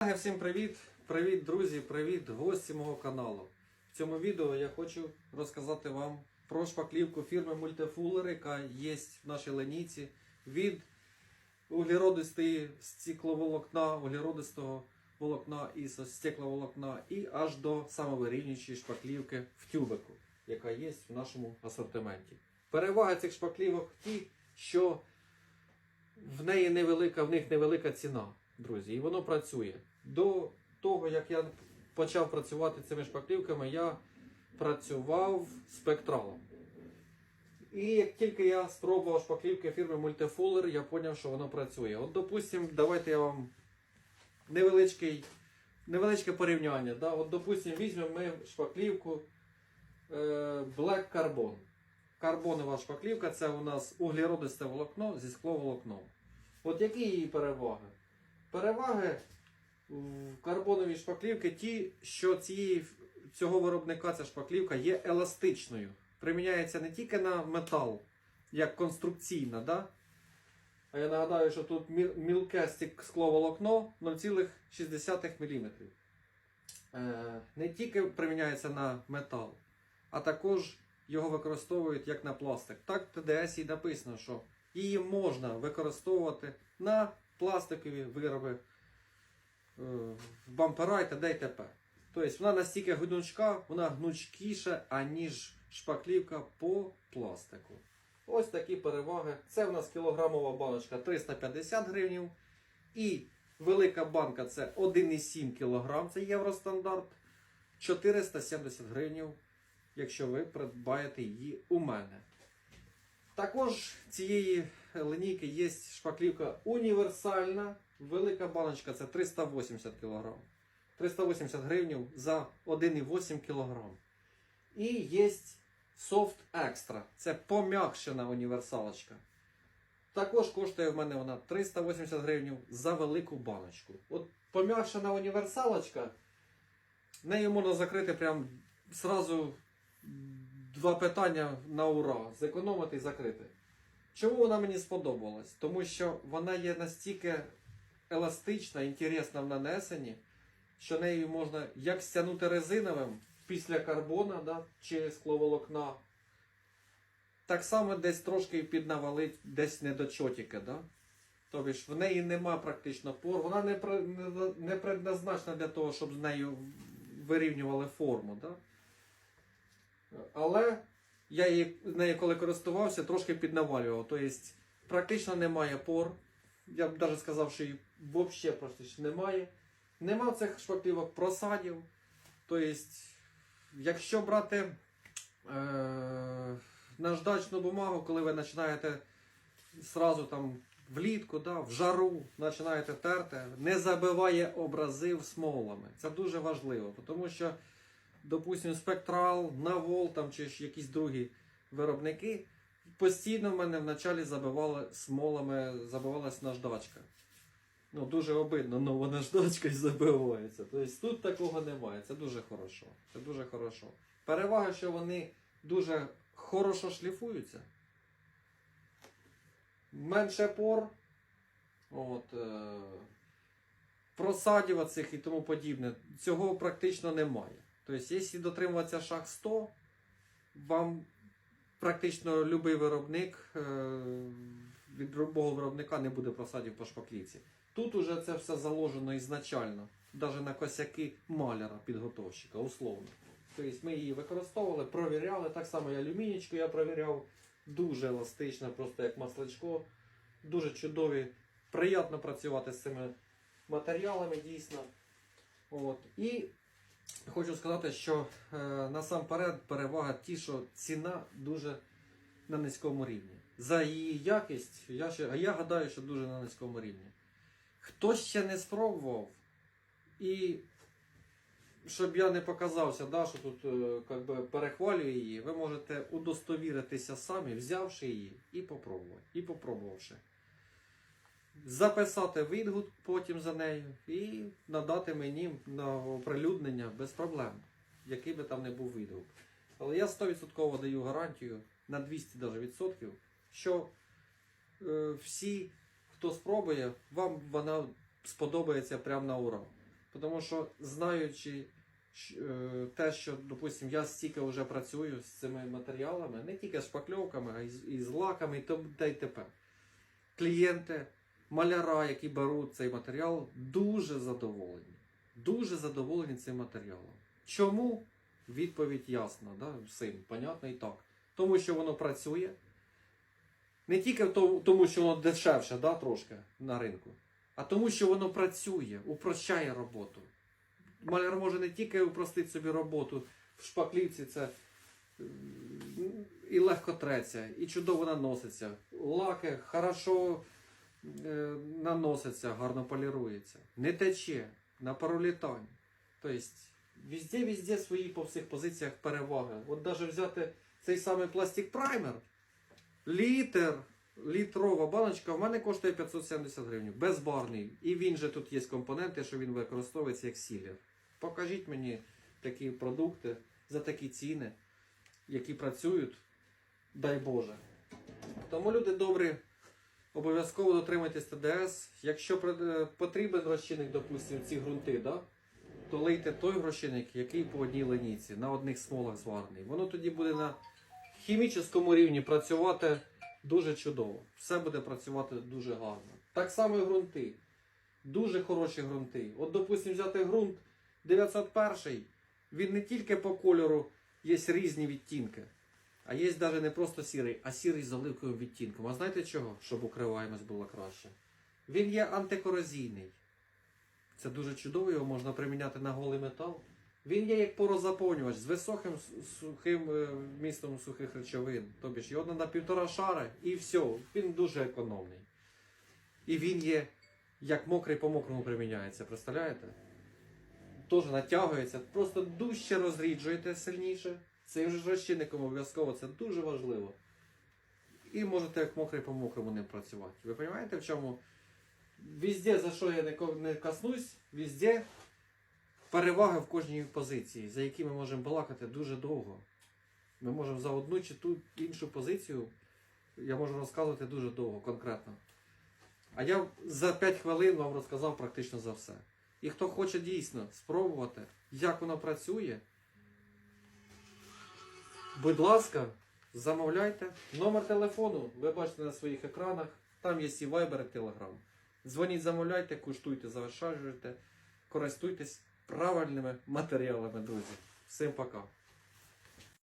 Всім привіт! Привіт, друзі! Привіт, гості мого каналу. В цьому відео я хочу розказати вам про шпаклівку фірми Multifuller, яка є в нашій линійці від углеродистої стекловолокна, углеродистого волокна і стекловолокна і аж до самовирівнюючої шпаклівки в тюбику, яка є в нашому асортименті. Перевага цих шпаклівок ті, що в неї невелика, в них невелика ціна, друзі, і воно працює. До того, як я почав працювати цими шпаклівками, я працював спектралом. І як тільки я спробував шпаклівки фірми Multifuller, я зрозумів, що воно працює. От, допустим, давайте я вам невеличкий, невеличке порівняння. Да? От, допустим, візьмемо ми шпаклівку е, Black Carbon. Карбонова шпаклівка це у нас углеродисте волокно зі скловолокном. От які її переваги? Переваги в карбоновій шпаклівки ті, що цієї, цього виробника ця шпаклівка є еластичною. Приміняється не тільки на метал, як конструкційна, да? а я нагадаю, що тут міл- мілке скловолокно 0,6 мм. Е, не тільки приміняється на метал, а також його використовують як на пластик. Так в ТДС і написано, що її можна використовувати на пластикові вироби, е, бампера і т.д. і т.п. Тобто вона настільки гнучка, вона гнучкіша, аніж шпаклівка по пластику. Ось такі переваги. Це в нас кілограмова баночка 350 гривень. І велика банка це 1,7 кг, це євростандарт. 470 гривень, якщо ви придбаєте її у мене. Також цієї линійки є шпаклівка універсальна. Велика баночка це 380 кг. 380 гривень за 1,8 кг. І є Soft Extra. Це пом'якшена універсалочка. Також коштує в мене вона 380 гривень за велику баночку. От пом'якшена універсалочка. Нею можна закрити прям зразу два питання на ура. Зекономити і закрити. Чому вона мені сподобалась? Тому що вона є настільки еластична, інтересна в нанесенні, що нею можна як стягнути резиновим після карбона да, чи скловолокна, так само десь трошки піднавалить десь недочотіки. Да? Тобто в неї нема практично пор, вона не, не, не предназначена для того, щоб з нею вирівнювали форму. Да? Але я її, нею коли користувався, трошки піднавалював. Тобто практично немає пор. Я б навіть сказав, що її взагалі практично немає. Нема цих шпаклівок просадів. Тобто, якщо брати е, наждачну бумагу, коли ви починаєте сразу там влітку, да, в жару починаєте терти, не забиває образив смолами. Це дуже важливо, тому що, допустимо, спектрал, навол там, чи ж якісь другі виробники постійно в мене вначалі забивали смолами, забивалась наждачка. Ну, дуже обидно, нова наждачка і забивається. Тобто тут такого немає. Це дуже хорошо. Це дуже хорошо. Перевага, що вони дуже хорошо шліфуються. Менше пор. От, е, просадів оцих і тому подібне. Цього практично немає. Тобто, якщо дотримуватися шаг 100, вам практично будь-який виробник е, від любого виробника не буде просадів по шпаклівці. Тут уже це все заложено ізначально, навіть на косяки маляра, підготовщика, условно. Тобто ми її використовували, провіряли, так само і алюмінічку я провіряв. Дуже еластична, просто як масличко. Дуже чудові. Приємно працювати з цими матеріалами дійсно. От. І хочу сказати, що е, насамперед перевага ті, що ціна дуже на низькому рівні. За її якість, я, ще, я гадаю, що дуже на низькому рівні. Хто ще не спробував, і щоб я не показався, да, що тут е, би, перехвалюю її, ви можете удостовіритися самі, взявши її і попробувати, і попробувавши. Записати відгук потім за нею і надати мені на оприлюднення без проблем, який би там не був відгук. Але я 100% даю гарантію на 200 даже відсотків, що е, всі, хто спробує, вам вона сподобається прямо на ура. Тому що знаючи е, те, що, допустим, я стільки вже працюю з цими матеріалами, не тільки з шпакльовками, а й з, і з лаками, і то- та й тепер. Клієнти, маляра, які беруть цей матеріал, дуже задоволені. Дуже задоволені цим матеріалом. Чому? Відповідь ясна, да? всім, понятно і так. Тому що воно працює. Не тільки тому, що воно дешевше, да, трошки на ринку, а тому, що воно працює, упрощає роботу. Маляр може не тільки упростити собі роботу в шпаклівці, це і легко треться, і чудово наноситься. Лаки хорошо наноситься, гарно полірується. Не тече на паролітані. Тобто, везде, везде свої по всіх позиціях переваги. От навіть взяти цей самий пластик праймер, літр, літрова баночка в мене коштує 570 гривень. Безбарний. І він же тут є компоненти, що він використовується як сілер. Покажіть мені такі продукти за такі ціни, які працюють, дай Боже. Тому люди добрі, обов'язково дотримуйтесь ТДС. Якщо е, потрібен розчинник, допустимо, ці ґрунти, да? то лийте той розчинник, який по одній линійці, на одних смолах зварений. Воно тоді буде на хімічному рівні працювати дуже чудово. Все буде працювати дуже гарно. Так само і ґрунти. Дуже хороші ґрунти. От, допустимо, взяти ґрунт 901, він не тільки по кольору є різні відтінки, а є навіть не просто сірий, а сірий з оливковим відтінком. А знаєте чого? Щоб укриваємось було краще. Він є антикорозійний. Це дуже чудово, його можна приміняти на голий метал. Він є як порозаповнювач з високим сухим е, вмістом сухих речовин. Тобі ж його на півтора шара і все. Він дуже економний. І він є як мокрий по мокрому приміняється, представляєте? Теж натягується, просто дужче розріджуєте сильніше. Цим же розчинником обов'язково це дуже важливо. І можете як мокрий по мокрому ним працювати. Ви розумієте, в чому? Везде, за що я не коснусь, везде переваги в кожній позиції, за які ми можемо балакати дуже довго. Ми можемо за одну чи ту іншу позицію, я можу розказувати дуже довго, конкретно. А я за 5 хвилин вам розказав практично за все. І хто хоче дійсно спробувати, як воно працює, будь ласка, замовляйте. Номер телефону ви бачите на своїх екранах. Там є і Viber, і Telegram. Дзвоніть, замовляйте, куштуйте, завершажуйте, користуйтесь правильними матеріалами, друзі. Всім пока.